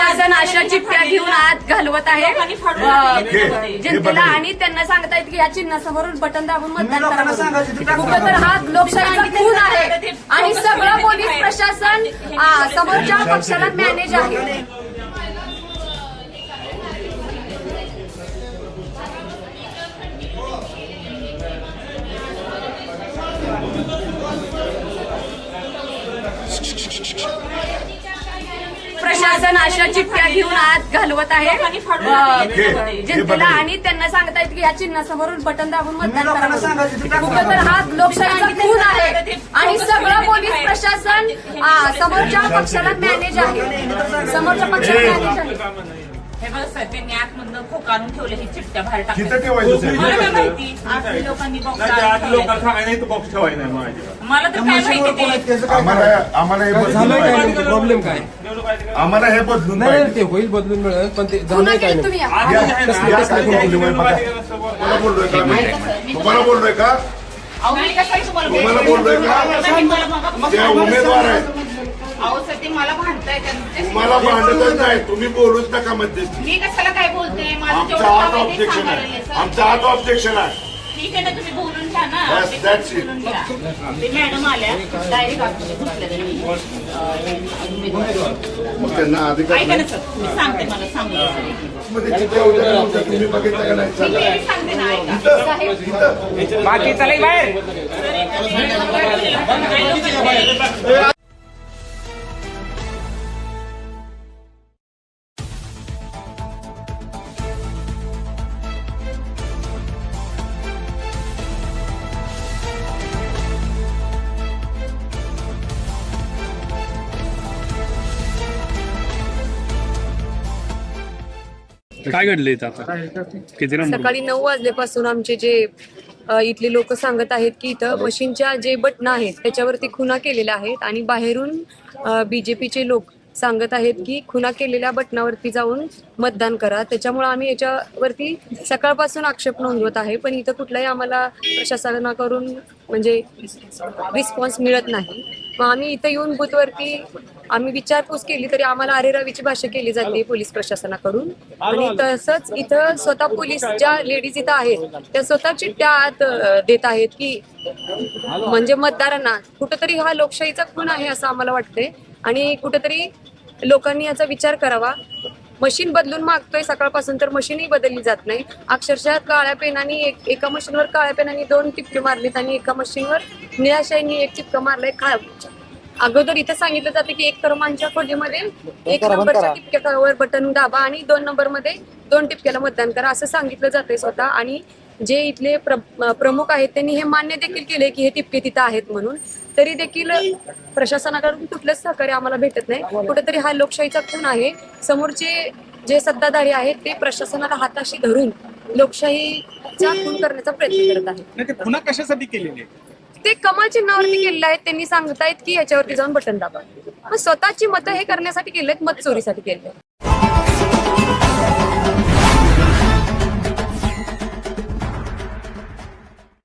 प्रशासन अशा चिठ्ठ्या घेऊन आत घालवत आहे. जनतेला आणि त्यांना सांगतायत की या चिन्हासमोरून बटन दाबून मतदान लोकांना करा. सांगायचं ते टाकू कुठं तर हा लोकशाहीचा खून आहे. आणि सगळं पोलीस प्रशासन आ, समोरच्या पक्षाला मॅनेज आहे. प्रशासन अशा चिठ्ठ्या घेऊन आत घालवत आहे. जनतेला आणि त्यांना सांगतायत की या चिन्हासमोरून बटन दाबून मतदान तर हा लोकशाहीचा खून आहे. आणि सगळं पोलीस प्रशासन आ, समोरच्या पक्षाला मॅनेज आहे. समोरच्या पक्षाला मॅनेज आहे. हे बघ सर त्यांनी आतमधनं खोकारून ठेवले ही चिठ्ठ्या बाहेर तिथं टाकल्या ठेवायचं साहेब. मला काय माहिती? आतल्या लोकांनी बॉक्स नाही ते आठ लोकांना सांगायचं नाही तर बॉक्स ठेवायचं नाही माझ्या मला तर काय माहिती ते? त्याचं काय आम्हाला आम्हाला हे बदलून झालंय काय पाहिजे. नेमकं प्रॉब्लेम काय? आम्हाला हे बदलून नाही नाही, पाहिजे. ते होईल बदलून मिळत पण ते झालंय काय? नेमकं तुम्ही या. कसलं- कसलं बोलू बघा. तुम्हाला बोललोय का? मी? तुम्हाला बोललोय का? अहो, मी कशाला तुम्हाला तुम्हाला? बोललोय का? नाही, ते उमेदवार आहेत. मला भांडताय तुम्हाला भांडतच नाही. तुम्ही बोलूच नका मध्यस्थी मी कशाला काय बोलते? माझं आमचं आत आहे. ऑब्जेक्शन आहे आमचं आत ऑब्जेक्शन आहे. ठीक आहे ना तुम्ही बोलून घ्या ना. बोलून घ्या. ते मॅडम आल्या. डायरेक्ट. मग त्यांना अधिकार ऐका ना नाही. सर मी सांगते मला सांगू मध्ये चिठ्ठ्या होत्या का नव्हत्या? तुम्ही बघितलं का नाही? सांगा. मी सांगते ना ऐका. इथं- इथं. बाकी चला बाहेर. काय घडले आता? किती नंबर सकाळी नऊ वाजल्यापासून आमचे जे अ, इथले लोक सांगत आहेत की इथं मशीनच्या जे बटन आहेत त्याच्यावरती खुना केलेल्या आहेत आणि बाहेरून बीजेपीचे लोक सांगत आहेत की खुना केलेल्या बटनावरती जाऊन मतदान करा. त्याच्यामुळे आम्ही याच्यावरती सकाळपासून आक्षेप नोंदवत आहे पण इथं कुठलाही आम्हाला प्रशासनाकडून म्हणजे रिस्पॉन्स मिळत नाही. मग आम्ही इथं येऊन बुथवरती आम्ही विचारपूस केली तरी आम्हाला अरेरावीची भाषा केली जाते पोलीस प्रशासनाकडून. आणि तसंच इथं स्वतः पोलीस ज्या लेडीज इथं आहेत त्या स्वतः चिठ्ठ्या आत देत आहेत की म्हणजे मतदारांना कुठंतरी हा लोकशाहीचा खून आहे असं आम्हाला वाटतंय. आणि कुठंतरी लोकांनी याचा विचार करावा. मशीन बदलून मागतोय सकाळपासून तर मशीनही बदलली जात नाही. अक्षरशः काळ्या पेनाने एक एका मशीनवर काळ्या पेनाने दोन टिपके मारलेत आणि एका मशीनवर निळ्या शाईने एक टिपका मारलाय खा अगोदर इथं सांगितलं जातं की एक क्रमांकच्या खोलीमध्ये एक नंबरच्या टिपक्यावर बटन दाबा आणि दोन नंबरमध्ये दोन टिपक्याला मतदान करा. असं सांगितलं जातंय स्वतः. आणि जे इथले प्र प्रमुख आहेत त्यांनी हे मान्य देखील केले की हे टिपके तिथं आहेत म्हणून. तरी देखील प्रशासनाकडून कुठलंच सहकार्य आम्हाला भेटत नाही. कुठेतरी हा लोकशाहीचा खून आहे. समोरचे जे सत्ताधारी आहेत ते प्रशासनाला हाताशी धरून लोकशाहीचा खून करण्याचा प्रयत्न करत आहेत. नाही ते पुन्हा कशासाठी केलेली? आहे ते कमळ चिन्हावरती केलेलं आहे त्यांनी सांगतायत की याच्यावरती जाऊन बटन दाबा. मग स्वतःची मतं हे करण्यासाठी केलेत मत चोरीसाठी केले